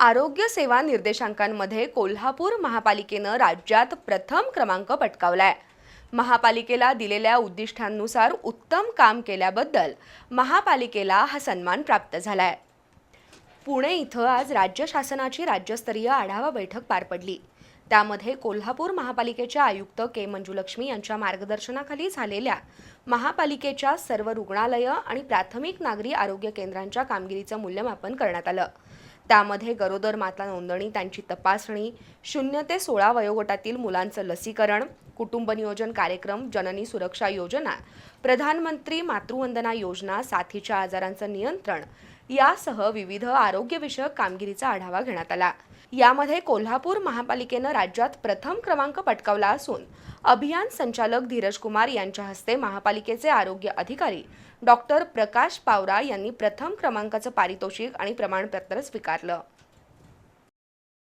आरोग्य सेवा निर्देशांकांमध्ये कोल्हापूर महापालिकेनं राज्यात प्रथम क्रमांक पटकावलाय. महापालिकेला दिलेल्या उद्दिष्टांनुसार उत्तम काम केल्याबद्दल महापालिकेला हा सन्मान प्राप्त झालाय. पुणे इथं आज राज्य शासनाची राज्यस्तरीय आढावा बैठक पार पडली. त्यामध्ये कोल्हापूर महापालिकेच्या आयुक्त के मंजुलक्ष्मी यांच्या मार्गदर्शनाखाली झालेल्या महापालिकेच्या सर्व रुग्णालयं आणि प्राथमिक नागरी आरोग्य केंद्रांच्या कामगिरीचं मूल्यमापन करण्यात आलं. त्यामध्ये गरोदर माता नोंदणी त्यांची तपासणी शून्य ते सोळा वयोगटातील मुलांचं लसीकरण कुटुंब नियोजन कार्यक्रम जननी सुरक्षा योजना प्रधानमंत्री मातृवंदना योजना साथीच्या आजारांचं नियंत्रण यासह विविध आरोग्यविषयक कामगिरीचा आढावा घेण्यात आला. यामध्ये कोल्हापूर महापालिकेनं राज्यात प्रथम क्रमांक पटकावला असून अभियान संचालक धीरज कुमार यांच्या हस्ते महापालिकेचे आरोग्य अधिकारी डॉक्टर प्रकाश पावरा यांनी प्रथम क्रमांकाचं पारितोषिक आणि प्रमाणपत्र स्वीकारलं.